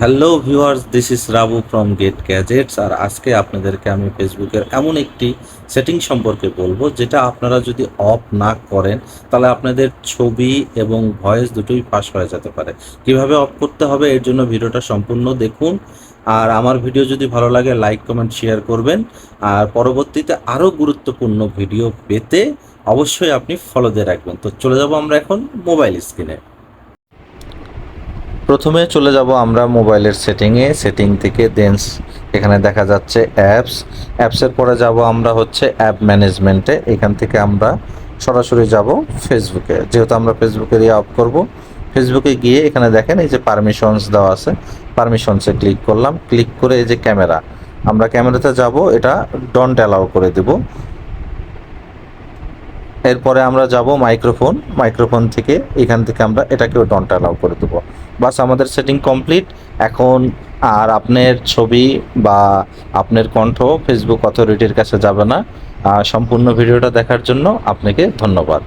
Hello viewers this is Rabu from get gadgets আর আজকে আপনাদেরকে আমি ফেসবুকের এমন একটি সেটিং সম্পর্কে বলব যেটা আপনারা যদি অফ না করেন, তাহলে আপনাদের ছবি এবং ভয়েস দুটোই ফাঁস হয়ে যেতে পারে। কীভাবে অফ করতে হবে এর জন্য ভিডিওটা সম্পূর্ণ দেখুন। আর আমার ভিডিও যদি ভালো লাগে লাইক কমেন্ট শেয়ার করবেন। আর পরবর্তীতে আরও গুরুত্বপূর্ণ ভিডিও পেতে অবশ্যই আপনি ফলো দিয়ে রাখবেন। তো চলে যাব আমরা এখন মোবাইল স্ক্রিনে প্রথমে চলে যাব আমরা মোবাইলের সেটিংয়ে, সেটিং থেকে দেন এখানে দেখা যাচ্ছে অ্যাপস। অ্যাপসের পরে যাব আমরা হচ্ছে অ্যাপ ম্যানেজমেন্টে, এখান থেকে আমরা সরাসরি যাব ফেসবুকে। যেহেতু আমরা ফেসবুকে দিয়ে অফ করব, ফেসবুকে গিয়ে এখানে দেখেন এই যে পারমিশনস দেওয়া আছে পারমিশনসে ক্লিক করলাম। ক্লিক করে এই যে ক্যামেরা, আমরা ক্যামেরাতে যাব, এটা ডন্ট অ্যালাউ করে দেব। এরপরে আমরা যাব মাইক্রোফোন মাইক্রোফোন থেকে এখান থেকে আমরা এটাকেও ডন্ট অ্যালাউ করে দেবো। বাস আমাদের সেটিং কমপ্লিট এখন আর আপনার ছবি বা আপনার কণ্ঠ ফেসবুক অথরিটির কাছে যাবে না। সম্পূর্ণ ভিডিওটা দেখার জন্য আপনাকে ধন্যবাদ।